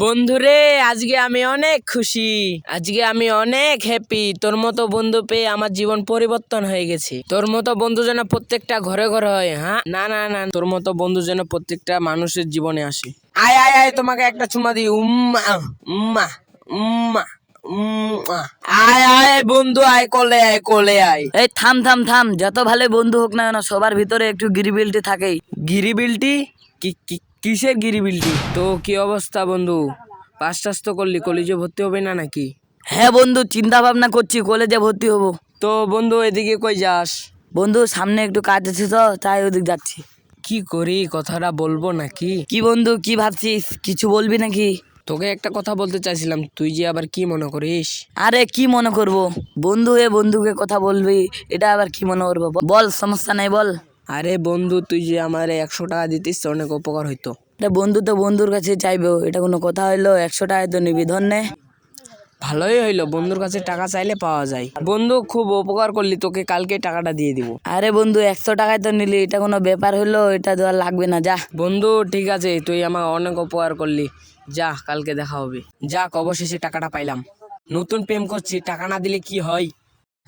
বন্ধুরে আজকে আমি অনেক খুশি। আজকে আমি অনেক হ্যাপি তোর মতো বন্ধু পেয়ে আমার জীবন পরিবর্তন হয়ে গেছে। তোর মতো বন্ধু যেন প্রত্যেকটা ঘরে ঘরে হয় হ্যাঁ? না না না তোর মতো বন্ধু যেন প্রত্যেকটা মানুষের জীবনে আসে। আয় আয় আয় তোমাকে একটা চুমা দিই। উম্মা উম্মা উম্মা। আয় আয় বন্ধু আয় কোলে আয় কোলে আয়। এই থাম থাম থাম। যত ভালো বন্ধু হোক না কেন সবার ভিতরে একটু গিরিবিলিটি থাকেই। গিরিবিলটি? কি কি- কিসের গিরিবিলটি? তো কি অবস্থা বন্ধু? পাস টাস তো করলি কলেজে ভর্তি হবে না নাকি? হ্যাঁ বন্ধু চিন্তা ভাবনা করছি কলেজে ভর্তি হব। তো বন্ধু এদিকে কই যাস? বন্ধু সামনে একটু কাজ আছে তো তাই ওদিক যাচ্ছি। কি করি কথাটা বলব নাকি? কি বন্ধু কি ভাবছিস? কিছু বলবি নাকি? তোকে একটা কথা বলতে চাইছিলাম তুই যে আবার কি মনে করিস? আরে কি মনে করব? বন্ধু হয়ে বন্ধুকে কথা বলবি এটা আবার কি মনে করব? বল সমস্যা নাই বল। আরে বন্ধু, তুই যে আমার একশো টাকা দিতিস অনেক উপকার হইতো। এটা বন্ধু তো বন্ধুর কাছে চাইব, এটা কোনো কথা হইল? একশো টাকায় তো নিবি ধন্যে ভালোই হইল, বন্ধুর কাছে টাকা চাইলে পাওয়া যায়। বন্ধু, খুব উপকার করলি, তোকে কালকে টাকাটা দিয়ে দিব। আরে বন্ধু, একশো টাকায় তো নিলি, এটা কোনো ব্যাপার হইল? এটা তো আর লাগবে না, যা। বন্ধু, ঠিক আছে, তুই আমার অনেক উপকার করলি। যা, কালকে দেখা হবে। যাক, অবশেষে টাকাটা পাইলাম। নতুন প্রেম করছি, টাকা না দিলে কি হয়?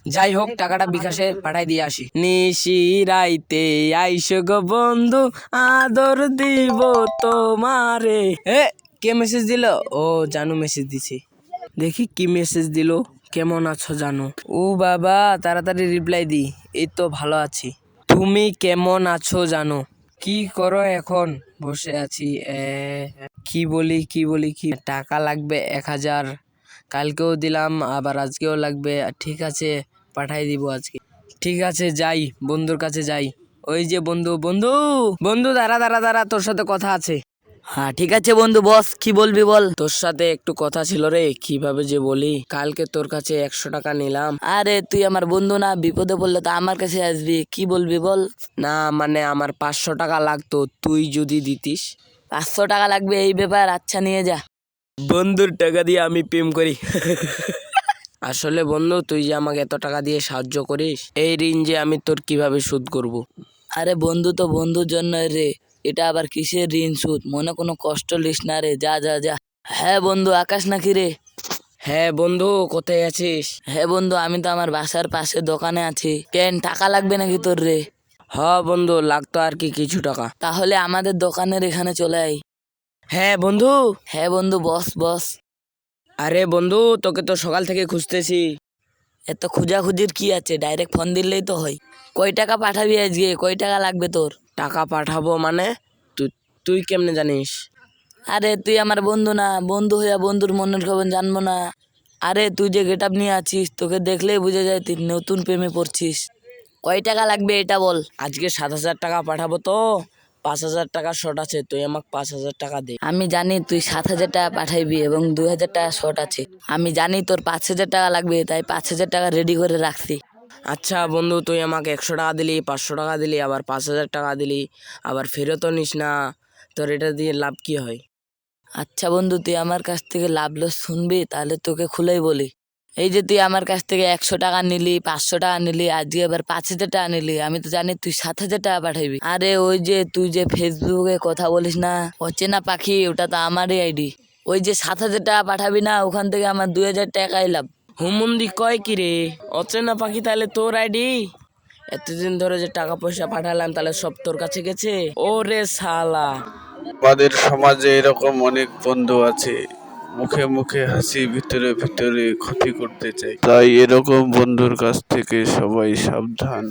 যাই হোক টাকাটা বিকাশে পাঠাই দিয়ে আসি। নিশি রাইতে আইসো গো বন্ধু আদর দিব তোমারে। এ কে মেসেজ দিল? ও জানু মেসেজ দিছে। দেখি কি মেসেজ দিল কেমন আছো জানু? ও বাবা তাড়াতাড়ি রিপ্লাই দি এই তো ভালো আছি। তুমি কেমন আছো জানো? কি করো এখন? বসে আছি এ, কি বলি কি বলি কি? টাকা লাগবে এক হাজার। কালকেও দিলাম আবার আজকেও লাগবে। ঠিক আছে পাঠাই দিব আজকে। ঠিক আছে যাই বন্ধুর কাছে যাই। ওই যে বন্ধু বন্ধু বন্ধু দাঁড়া দাঁড়া দাঁড়া তোর সাথে কথা আছে। হ্যাঁ ঠিক আছে বন্ধু বস কি বলবি বল? তোর সাথে একটু কথা ছিল রে কীভাবে যে বলি। কালকে তোর কাছে একশো টাকা নিলাম। আরে তুই আমার বন্ধু না বিপদে পড়লে তো আমার কাছে আসবি কি বলবি বল? না মানে আমার পাঁচশো টাকা লাগতো তুই যদি দিতিস। পাঁচশো টাকা লাগবে এই ব্যাপার আচ্ছা নিয়ে যা। বন্ধুর টাকা দিয়ে আমি প্রেম করি। আসলে বন্ধু তুই যে আমাকে এত টাকা দিয়ে সাহায্য করিস এই ঋণ যে আমি তোর কীভাবে শোধ করব। আরে বন্ধু তো বন্ধুর জন্য রে এটা আবার কিসের ঋণ সুদ মনে কোনো কষ্ট লিস না রে যা যা যা। হ্যাঁ বন্ধু আকাশ নাকি রে? হ্যাঁ বন্ধু কোথায় আছিস? হ্যাঁ বন্ধু আমি তো আমার বাসার পাশে দোকানে আছি। কেন টাকা লাগবে নাকি তোর রে? হ বন্ধু লাগতো আর কি কিছু টাকা। তাহলে আমাদের দোকানের এখানে চলে আই হ্যাঁ বন্ধু। হ্যাঁ বন্ধু বস বস। আরে বন্ধু তোকে তো সকাল থেকে খুঁজতেছি। এত খুঁজাখুঁজির কি আছে? ডাইরেক্ট ফোন দিলেই তো হয়। কয় টাকা পাঠাবি আজকে? কয় টাকা লাগবে তোর? টাকা পাঠাবো মানে? তুই তুই কেমনে জানিস? আরে তুই আমার বন্ধু না। বন্ধু হইয়া বন্ধুর মনের খবর জানব না। আরে তুই যে গেট আপ নিয়ে আছিস তোকে দেখলেই বুঝে যায় তুই নতুন প্রেমে পড়ছিস। কয় টাকা লাগবে এটা বল? আজকে সাত হাজার টাকা পাঠাবো তো। পাঁচ হাজার টাকা শর্ট আছে তুই আমাকে পাঁচ হাজার টাকা দে। আমি জানি তুই সাত হাজার টাকা পাঠাইবি এবং দুই হাজার টাকা শর্ট আছে। আমি জানি তোর পাঁচ হাজার টাকা লাগবে তাই পাঁচ হাজার টাকা রেডি করে রাখছি। আচ্ছা বন্ধু তুই আমাকে একশো টাকা দিলি পাঁচশো টাকা দিলি আবার পাঁচ হাজার টাকা দিলি আবার ফেরতও নিস না। তোর এটা দিয়ে লাভ কি হয়? আচ্ছা বন্ধু তুই আমার কাছ থেকে লাভ লস শুনবি তাহলে তোকে খুলেই বলি। এই যে তুই আমার কাছ থেকে একশো টাকা নিলি পাঁচশো টাকা নিলি আজকে এবার পাঁচ হাজার টাকা নিলি আমি তো জানি তুই সাত হাজার টাকা পাঠাবি। আরে ওই যে তুই যে ফেসবুকে কথা বলিস না অচেনা পাখি ওটা তো আমারই আইডি। ওই যে সাত হাজার টাকা পাঠাবি না ওখান থেকে আমার দুই হাজার টাকাই লাভ। হুমুন্দি কয় কি রে? অচেনা পাখি তাহলে তোর আইডি? এতদিন ধরে যে টাকা পয়সা পাঠালাম তাহলে সব তোর কাছে গেছে? ও রে শালা। আমাদের সমাজে এরকম অনেক বন্ধু আছে। মুখে মুখে হাসি, ভিতরে ভিতরে ক্ষতি করতে চাই। তাই এরকম বন্ধুর কাছ থেকে সবাই সাবধান।